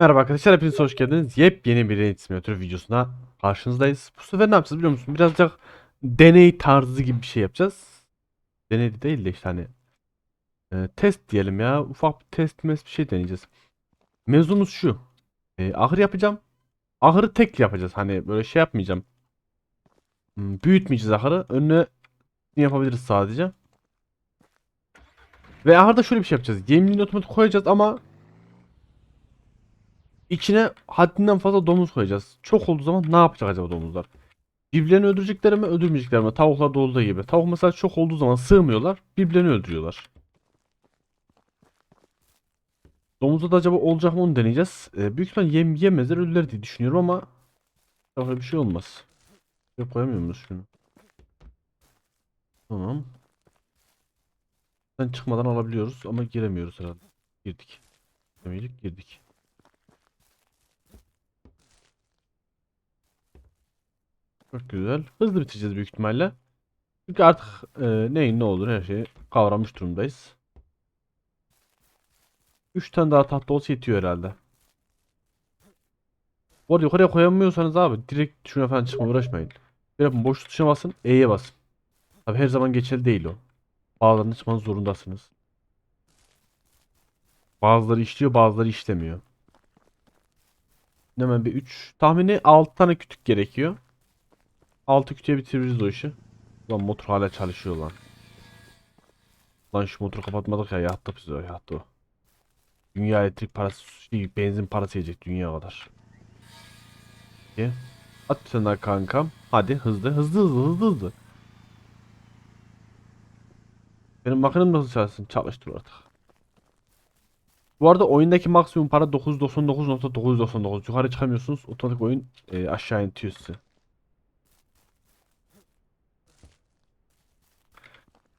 Merhaba arkadaşlar hepiniz hoş geldiniz. Yepyeni bir Reddit Simulator videosuna karşınızdayız. Bu sefer ne yapacağız biliyor musun? Birazcık deney tarzı gibi bir şey yapacağız. Deney değil de işte hani e, test diyelim ya. Ufak bir test mes bir şey deneyeceğiz. Mevzumuz şu. E, ahır yapacağım. Ahırı tek yapacağız. Hani böyle şey yapmayacağım. Hmm, Büyütmeyeceğiz ahırı. Önüne yapabiliriz sadece. Ve ahırda şöyle bir şey yapacağız. Yemliğini otomatik koyacağız ama İçine haddinden fazla domuz koyacağız. Çok olduğu zaman ne yapacak acaba domuzlar? Birbirlerini öldürecekler mi öldürmeyecekler mi? Tavuklarda olduğu gibi. Tavuk mesela çok olduğu zaman sığmıyorlar. Birbirlerini öldürüyorlar. Domuzda da acaba olacak mı onu deneyeceğiz. Ee, büyük ihtimal yem yemezler ölürler diye düşünüyorum ama öyle bir şey olmaz. Yok koyamıyor muyuz şunu? Tamam. Sen çıkmadan alabiliyoruz ama giremiyoruz herhalde. Girdik. Demeyelim girdik. Çok güzel. Hızlı bitireceğiz büyük ihtimalle. Çünkü artık e, neyin ne olur her şeyi kavramış durumdayız. 3 tane daha tahta olsa yetiyor herhalde. Bu arada yukarıya koyamıyorsanız abi direkt şuna falan çıkma uğraşmayın. Böyle yapın boş tuşuna basın E'ye basın. Tabi her zaman geçerli değil o. Bazılarını çıkmanız zorundasınız. Bazıları işliyor bazıları işlemiyor. Hemen bir 3 tahmini 6 tane kütük gerekiyor. 6 kütüğe bitiririz o işi. Lan motor hala çalışıyor lan. Lan şu motoru kapatmadık ya yattı biz o yattı. Dünya elektrik parası şey, benzin parası yiyecek dünya kadar. İyi. At daha kankam. Hadi hızlı hızlı hızlı hızlı hızlı. Benim makinem nasıl çalışsın? Çalıştır artık. Bu arada oyundaki maksimum para 999.999. Yukarı çıkamıyorsunuz. Otomatik oyun e, aşağı itiyor sizi.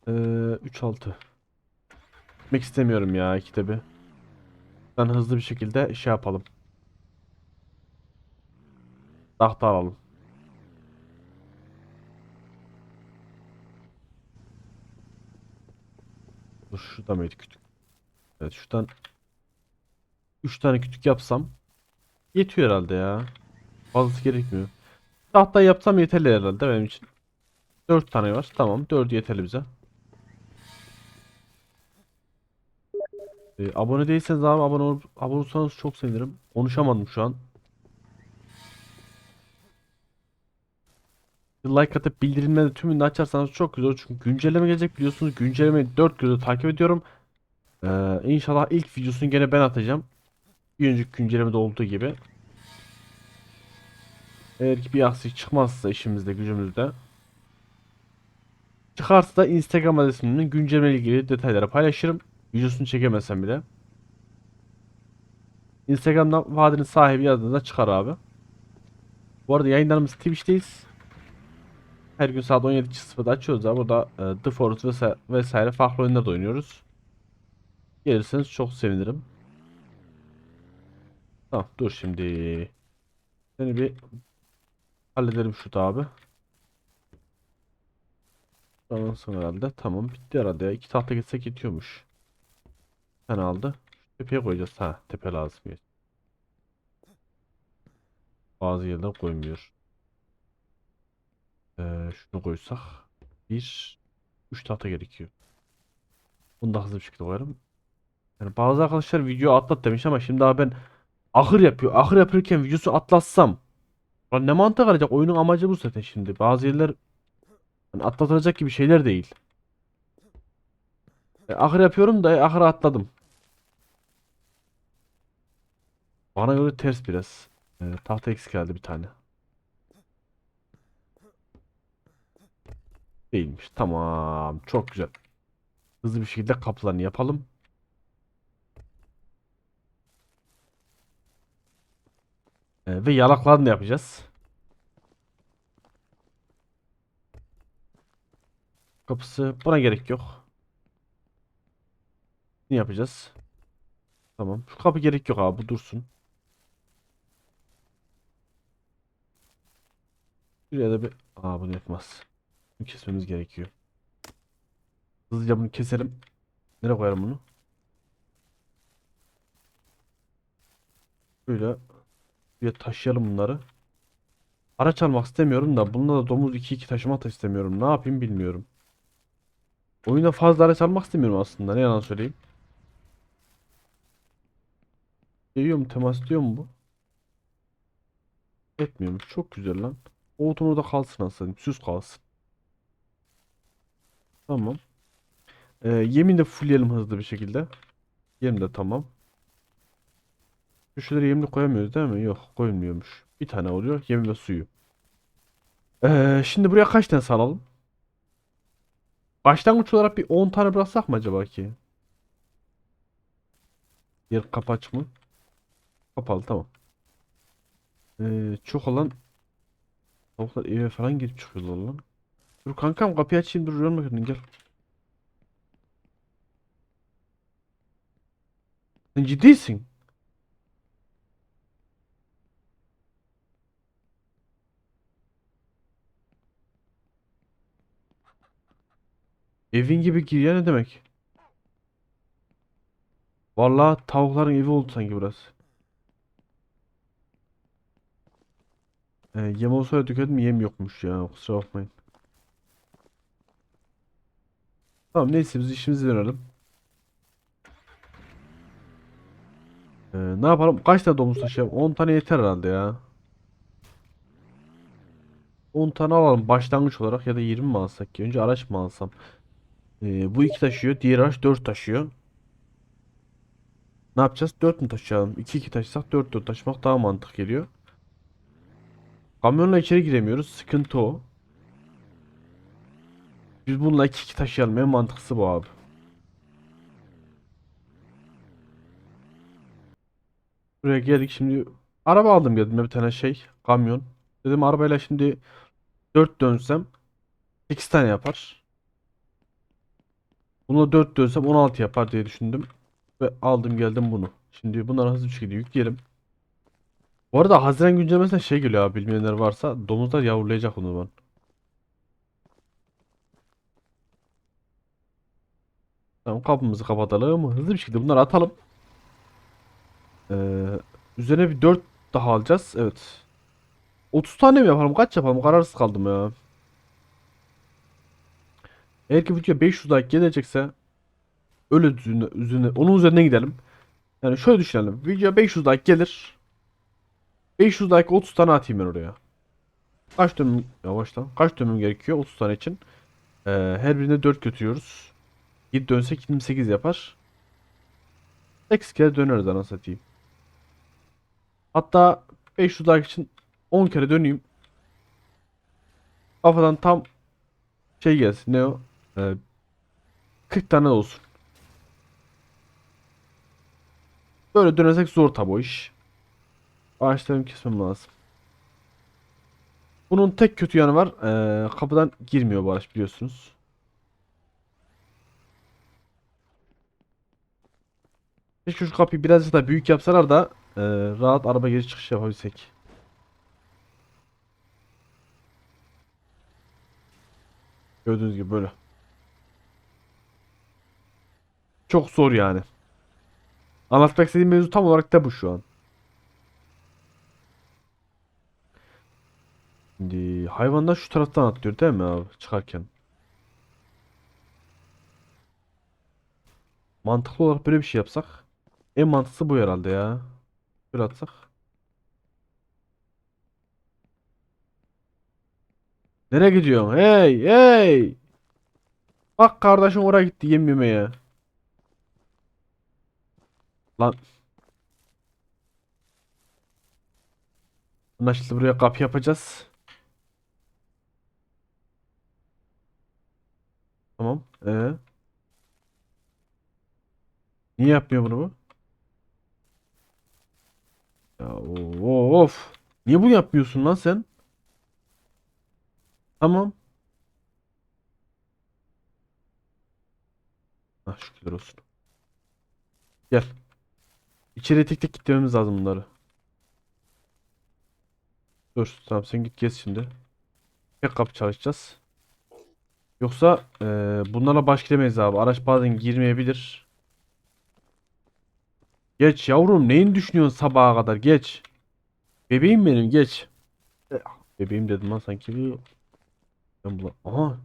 Ee, 3-6. Gitmek istemiyorum ya bir. Ben hızlı bir şekilde şey yapalım. Tahta alalım. Dur şurada mıydı kütük? Evet şuradan 3 tane kütük yapsam yetiyor herhalde ya. Fazlası gerekmiyor. Tahta yapsam yeterli herhalde benim için. 4 tane var. Tamam 4 yeterli bize. Ee, abone değilseniz abi abone olup abone olursanız çok sevinirim. Konuşamadım şu an. Like atıp bildirimleri tümünü açarsanız çok güzel olur. Çünkü güncelleme gelecek biliyorsunuz. Güncellemeyi 4 gözle takip ediyorum. Ee, inşallah ilk videosunu gene ben atacağım. Bir önceki güncellemede olduğu gibi. Eğer ki bir aksilik çıkmazsa işimizde gücümüzde. Çıkarsa da Instagram adresimden güncelleme ilgili detayları paylaşırım. Videosunu çekemesem bile. Instagram'dan vadinin sahibi yazdığınızda çıkar abi. Bu arada yayınlarımız Twitch'teyiz. Her gün saat 17.00'da açıyoruz abi. Burada e, The Forest vesaire, vesaire farklı oyunlar da oynuyoruz. Gelirseniz çok sevinirim. Tamam dur şimdi. Seni bir halledelim şurada abi. Tamam sonra herhalde. Tamam bitti herhalde ya. İki tahta gitsek yetiyormuş. Sen aldı. Tepeye koyacağız. Ha tepe lazım. Bazı yerler koymuyor. Ee, şunu koysak. Bir. Üç tahta gerekiyor. Bunu da hızlı bir şekilde koyarım. Yani bazı arkadaşlar video atlat demiş ama şimdi daha ben ahır yapıyor. Ahır yapırken videosu atlatsam. Lan ne mantık arayacak? Oyunun amacı bu zaten şimdi. Bazı yerler hani atlatılacak gibi şeyler değil. E, ahır yapıyorum da e, ahırı atladım. Bana göre ters biraz. E, tahta eksik geldi bir tane. Değilmiş. Tamam. Çok güzel. Hızlı bir şekilde kapılarını yapalım. E, ve yalaklarını da yapacağız. Kapısı buna gerek yok. Ne yapacağız? Tamam. Şu kapı gerek yok abi. Bu dursun. Şuraya da bir... Aa bunu yapmaz. Bunu kesmemiz gerekiyor. Hızlıca bunu keselim. Nereye koyarım bunu? Böyle bir taşıyalım bunları. Araç almak istemiyorum da bununla da domuz 2-2 taşımak da istemiyorum. Ne yapayım bilmiyorum. Oyunda fazla araç almak istemiyorum aslında. Ne yalan söyleyeyim. Geliyor mu? Temas ediyor mu bu? Etmiyormuş. Çok güzel lan. O otom orada kalsın aslında. Süs kalsın. Tamam. Ee, yemin de fullleyelim hızlı bir şekilde. Yem de tamam. Köşeleri yemli koyamıyoruz değil mi? Yok koyulmuyormuş. Bir tane oluyor. Yem ve suyu. Ee, şimdi buraya kaç tane salalım? Başlangıç olarak bir 10 tane bıraksak mı acaba ki? Yer kapaç mı? Kapalı tamam. Ee, çok olan tavuklar eve falan girip çıkıyorlar lan. Dur kankam kapıyı açayım dur yorma kendin gel. Sen ciddisin. Evin gibi gir ya ne demek? Vallahi tavukların evi oldu sanki burası. Ee, yem olsaydı dökelim yem yokmuş ya kusura bakmayın. Tamam neyse biz işimize dönelim. Ee, ne yapalım? Kaç tane domuz taşıyalım? 10 tane yeter herhalde ya. 10 tane alalım başlangıç olarak ya da 20 mi alsak ki? Önce araç mı alsam? Ee, bu iki taşıyor. Diğer araç 4 taşıyor. Ne yapacağız? 4 mü taşıyalım? 2 2 taşısak 4 4 taşımak daha mantık geliyor. Kamyonla içeri giremiyoruz. Sıkıntı o. Biz bununla 2 2 taşıyalım. En mantıklısı bu abi. Buraya geldik şimdi. Araba aldım geldim ya bir tane şey. Kamyon. Dedim arabayla şimdi 4 dönsem 8 tane yapar. Bununla 4 dönsem 16 yapar diye düşündüm. Ve aldım geldim bunu. Şimdi bunları hızlı bir şekilde yükleyelim. Bu arada Haziran güncellemesinde şey geliyor abi bilmeyenler varsa domuzlar yavrulayacak onu ben. Tamam kapımızı kapatalım. Hızlı bir şekilde bunları atalım. Ee, üzerine bir 4 daha alacağız. Evet. 30 tane mi yapalım? Kaç yapalım? Kararsız kaldım ya. Eğer ki video 500 like gelecekse öyle üzerine, üzerine onun üzerine gidelim. Yani şöyle düşünelim. Video 500 like gelir. 500 like 30 tane atayım ben oraya. Kaç dönüm yavaştan. Kaç dönüm gerekiyor 30 tane için? Ee, her birine 4 götürüyoruz. 7 dönsek 28 yapar. 8 kere döneriz anasını satayım. Hatta 500 like için 10 kere döneyim. Kafadan tam şey gelsin ne o? Ee, 40 tane olsun. Böyle dönersek zor tabi o iş. Ağaçlarımı kesmem lazım. Bunun tek kötü yanı var. Ee, kapıdan girmiyor bu araç biliyorsunuz. Keşke şu kapıyı birazcık daha büyük yapsalar da ee, rahat araba giriş çıkış yapabilsek. Gördüğünüz gibi böyle. Çok zor yani. Anlatmak istediğim mevzu tam olarak da bu şu an. Şimdi hayvanlar şu taraftan atlıyor değil mi abi çıkarken? Mantıklı olarak böyle bir şey yapsak. En mantıklısı bu herhalde ya. Böyle atsak. Nereye gidiyorsun? Hey hey. Bak kardeşim oraya gitti yem yemeye. Lan. Anlaşıldı buraya kapı yapacağız. Tamam. Ee? Niye yapmıyor bunu bu? Ya of. Niye bunu yapmıyorsun lan sen? Tamam. Ah şükürler olsun. Gel. İçeriye tek tek gitmemiz lazım bunları. Dur tamam sen git gez şimdi. Kapı çalışacağız. Yoksa eee bunlarla baş gidemeyiz abi. Araç bazen girmeyebilir. Geç yavrum neyin düşünüyorsun sabaha kadar geç. Bebeğim benim geç. Eh, Bebeğim dedim lan sanki bir... Ben bula... Aha.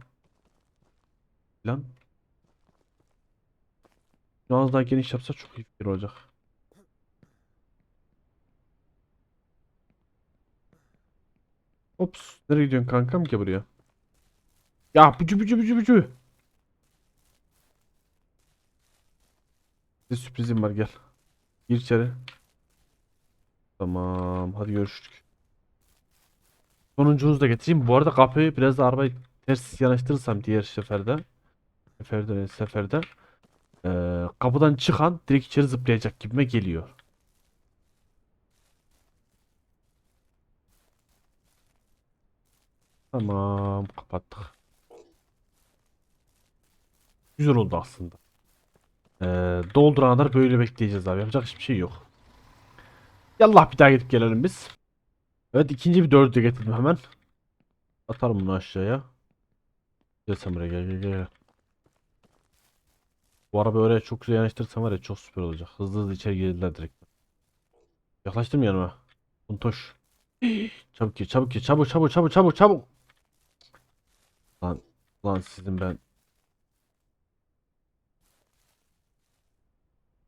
Lan. Biraz daha geniş yapsa çok iyi fikir olacak. Ops. Nereye gidiyorsun kankam ki buraya? Ya bücü bücü bücü bücü. Bir sürprizim var gel. Gir içeri. Tamam hadi görüşürüz. Sonuncunuzu da getireyim. Bu arada kapıyı biraz da arabayı ters yanaştırırsam diğer seferde. Seferde seferde. eee, kapıdan çıkan direkt içeri zıplayacak gibime geliyor. Tamam kapattık. Güzel oldu aslında. Ee, doldurana böyle bekleyeceğiz abi. Yapacak hiçbir şey yok. Yallah bir daha gidip gelelim biz. Evet ikinci bir dördü getirdim hemen. Atarım bunu aşağıya. Gel buraya gel gel gel. Bu araba oraya çok güzel yanaştırırsam var ya çok süper olacak. Hızlı hızlı içeri girdiler direkt. Yaklaştım yanıma. Untoş. Çabuk gir çabuk gir çabuk çabuk çabuk çabuk çabuk. Lan lan sizin ben.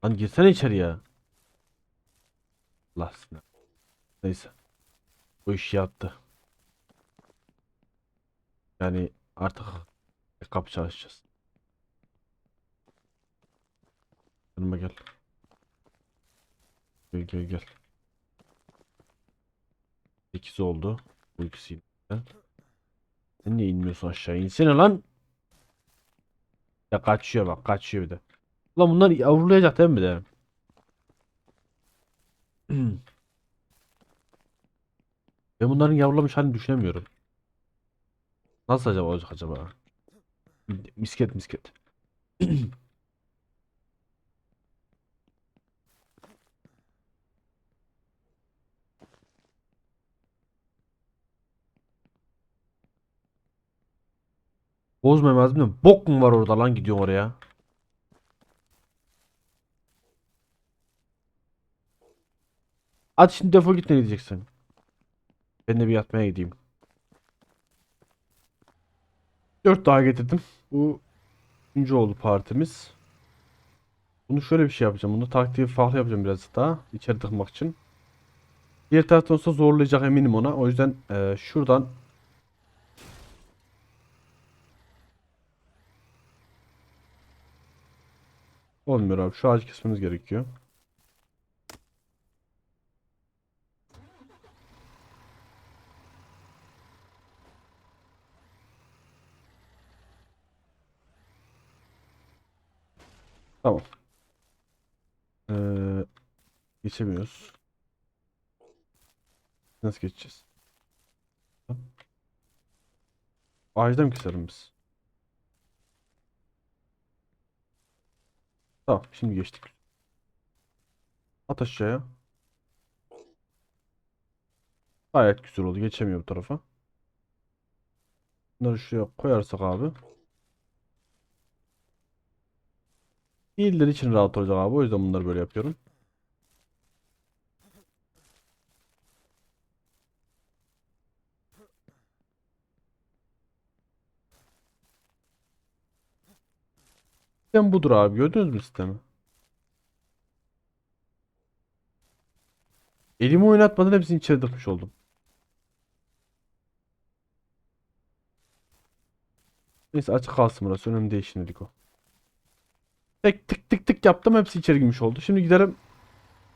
Lan girsene içeri ya. Allah seni. Neyse. Bu iş yattı. Yani artık kapı çalışacağız. Yanıma gel. Gel gel gel. 8 oldu. Bu ikisi indi. Sen niye inmiyorsun aşağı? İnsene lan. Ya kaçıyor bak kaçıyor bir de. Ulan bunlar yavrulayacak değil mi de? Ben bunların yavrulamış halini düşünemiyorum. Nasıl acaba olacak acaba? Misket misket. Bozmamaz mı? Bok mu var orada lan gidiyor oraya? Hadi şimdi defol git ne diyeceksin? Ben de bir yatmaya gideyim. Dört daha getirdim. Bu üçüncü oldu partimiz. Bunu şöyle bir şey yapacağım. Bunu taktiği farklı yapacağım biraz daha. içeri tıkmak için. Diğer taraftan olsa zorlayacak eminim ona. O yüzden eee, şuradan olmuyor abi. Şu ağacı kesmemiz gerekiyor. Tamam. Ee, geçemiyoruz. Nasıl geçeceğiz? Ağaçta mı keselim biz? Tamam, şimdi geçtik. At aşağıya. Gayet güzel oldu. Geçemiyor bu tarafa. Bunları şuraya koyarsak abi. Değiller için rahat olacak abi. O yüzden bunları böyle yapıyorum. Sistem budur abi. Gördünüz mü sistemi? Elimi oynatmadan hepsini içeri tıkmış oldum. Neyse açık kalsın burası. Önemli değil şimdilik o. Tek tık tık tık yaptım. Hepsi içeri girmiş oldu. Şimdi gidelim.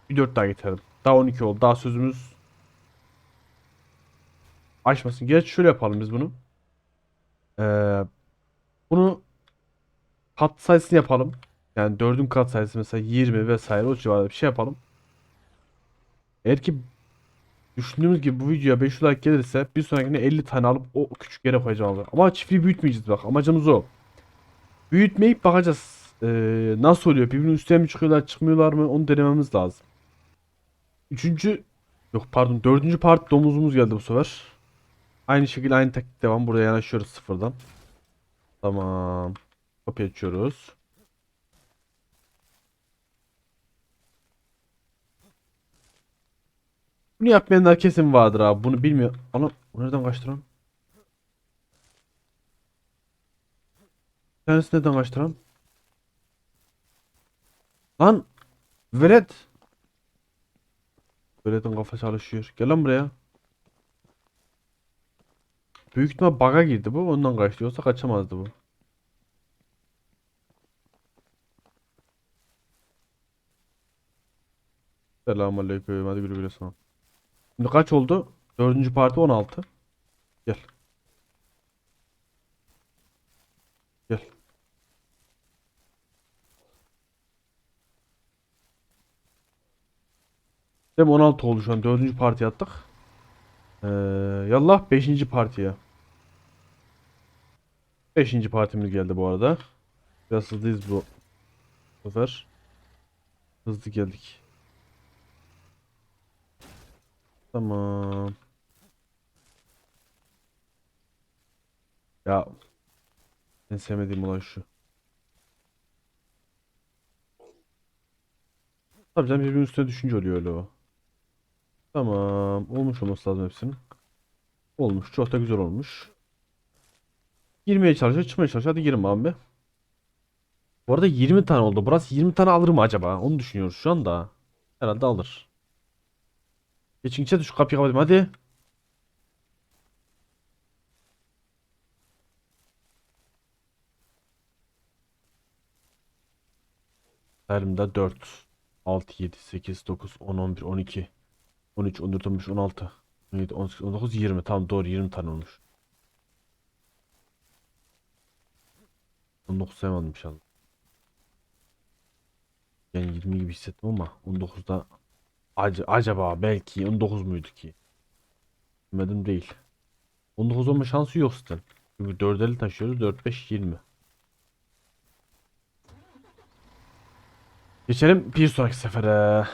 Bir 4 daha getirelim. Daha 12 oldu. Daha sözümüz aşmasın. Geç şöyle yapalım biz bunu. Ee, bunu kat sayısını yapalım. Yani 4'ün kat sayısı mesela 20 vesaire o civarda bir şey yapalım. Eğer ki düşündüğümüz gibi bu videoya 500 like gelirse bir sonrakine 50 tane alıp o küçük yere koyacağım abi. Ama çiftliği büyütmeyeceğiz bak. Amacımız o. Büyütmeyip bakacağız. Ee, nasıl oluyor? Birbirinin üstüne mi çıkıyorlar, çıkmıyorlar mı? Onu denememiz lazım. Üçüncü, yok pardon dördüncü part domuzumuz geldi bu sefer. Aynı şekilde aynı taktik devam. Buraya yanaşıyoruz sıfırdan. Tamam. Kapıyı açıyoruz. Bunu yapmayanlar kesin vardır abi. Bunu bilmiyor. Ana bu nereden kaçtı lan? Tanesi nereden kaçtı lan? Lan velet. Veletin kafa çalışıyor. Gel lan buraya. Büyük ihtimal bug'a girdi bu. Ondan kaçtı. Yoksa kaçamazdı bu. Selamünaleyküm. Hadi güle güle sana. Şimdi kaç oldu? Dördüncü parti 16. Gel. Gel. Mi? 16 oldu şu an. Dördüncü parti attık. Ee, yallah beşinci partiye. Beşinci partimiz geldi bu arada. Biraz hızlıyız bu sefer. Hızlı geldik. Tamam. Ya en sevmediğim olay şu. Tabii canım birbirinin üstüne düşünce oluyor öyle o. Tamam. Olmuş olması lazım hepsinin. Olmuş. Çok da güzel olmuş. Girmeye çalışıyor. Çıkmaya çalışıyor. Hadi girin abi. Bu arada 20 tane oldu. Burası 20 tane alır mı acaba? Onu düşünüyoruz şu anda. Herhalde alır. Geçin içeri şu kapıyı kapatayım hadi. Elimde 4, 6, 7, 8, 9, 10, 11, 12, 13, 14, 15, 16, 17, 18, 19, 20. Tamam doğru 20 tane olmuş. 19 saymadım inşallah. Yani 20 gibi hissettim ama 19'da Ac- acaba belki 19 muydu ki? Bilmedim değil. 19 olma şansı yok zaten. Çünkü 4'eli taşıyoruz. 4 5 20. Geçelim bir sonraki sefere.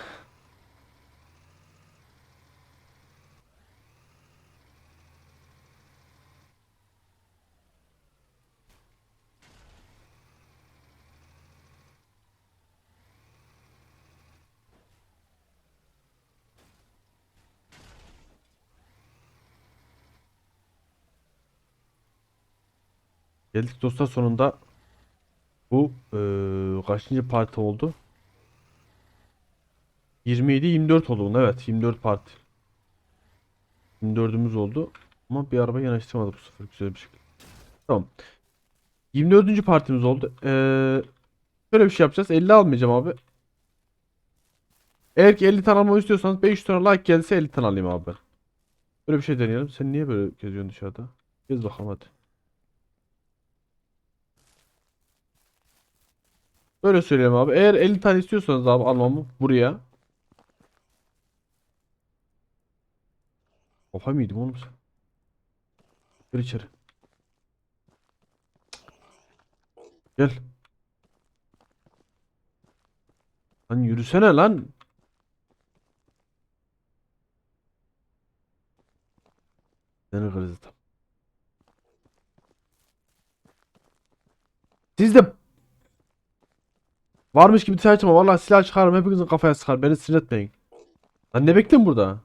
Geldik dostlar sonunda. Bu eee, kaçıncı parti oldu? 27 24 oldu. Evet 24 parti. 24'ümüz oldu. Ama bir araba yanaştırmadık bu sefer güzel bir şekilde. Tamam. 24. partimiz oldu. Eee şöyle bir şey yapacağız. 50 almayacağım abi. Eğer ki 50 tane almamı istiyorsanız 500 tane like gelse 50 tane alayım abi. Böyle bir şey deneyelim. Sen niye böyle geziyorsun dışarıda? Gez bakalım hadi. Böyle söyleyeyim abi. Eğer 50 tane istiyorsanız abi almamı buraya. Kafa mıydım oğlum sen? Gel içeri. Gel. Lan yürüsene lan. Seni tam. Siz de Varmış gibi dışarı çıkma. Vallahi silah çıkarım. Hepinizin kafaya sıkar. Beni sinir etmeyin. Lan ne bekliyorsun burada?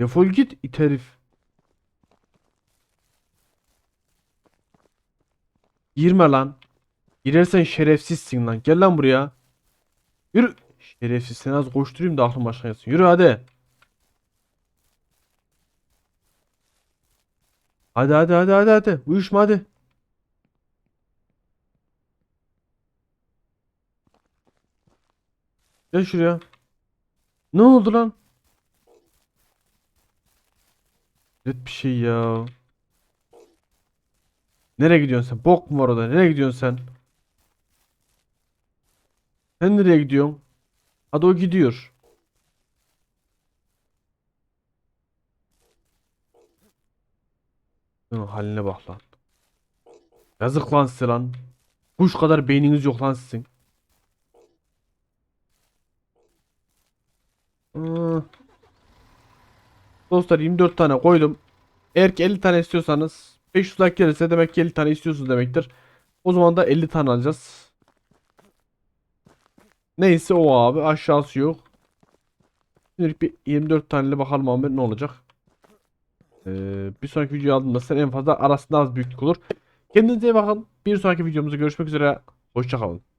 Defol git it herif. Girme lan. Girersen şerefsizsin lan. Gel lan buraya. Yürü. Şerefsiz seni az koşturayım da aklım başına gelsin. Yürü hadi. Hadi hadi hadi hadi hadi. Uyuşma hadi. Gel şuraya. Ne oldu lan? Evet bir şey ya. Nereye gidiyorsun sen? Bok mu var orada? Nereye gidiyorsun sen? Sen nereye gidiyorsun? Hadi o gidiyor. Şunun haline bak lan. Yazık lan size lan. Kuş kadar beyniniz yok lan sizin. Aa. Dostlar 24 tane koydum. Eğer ki 50 tane istiyorsanız 500 like gelirse demek ki 50 tane istiyorsunuz demektir. O zaman da 50 tane alacağız. Neyse o abi aşağısı yok. Şimdilik bir 24 taneli bakalım Ahmet ne olacak. Ee, bir sonraki videoyu aldığımda sen en fazla arasında az büyüklük olur. Kendinize iyi bakın. Bir sonraki videomuzda görüşmek üzere. Hoşçakalın.